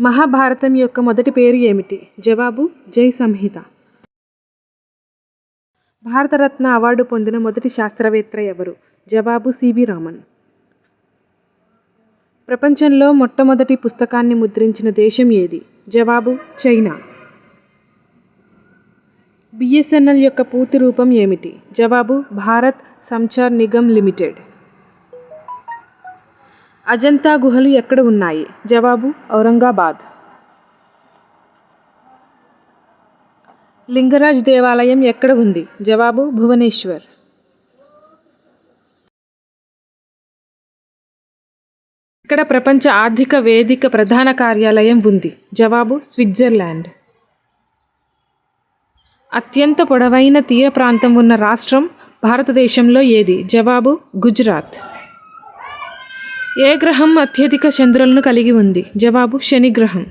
మహాభారతం యొక్క మొదటి పేరు ఏమిటి? జవాబు జై సంహిత. భారతరత్న అవార్డు పొందిన మొదటి శాస్త్రవేత్త ఎవరు? జవాబు సివి రామన్. ప్రపంచంలో మొట్టమొదటి పుస్తకాన్ని ముద్రించిన దేశం ఏది? జవాబు చైనా. బిఎస్ఎన్ఎల్ యొక్క పూర్తి రూపం ఏమిటి? జవాబు భారత్ సంచార్ నిగమ్ లిమిటెడ్. అజంతా గుహలు ఎక్కడ ఉన్నాయి? జవాబు ఔరంగాబాద్. లింగరాజ్ దేవాలయం ఎక్కడ ఉంది? జవాబు భువనేశ్వర్. ఇక్కడ ప్రపంచ ఆర్థిక వేదిక ప్రధాన కార్యాలయం ఉంది. జవాబు స్విట్జర్లాండ్. అత్యంత పొడవైన తీర ప్రాంతం ఉన్న రాష్ట్రం భారతదేశంలో ఏది? జవాబు గుజరాత్. ఏ గ్రహం అత్యధిక చంద్రులను కలిగి ఉంది? జవాబు శని గ్రహం.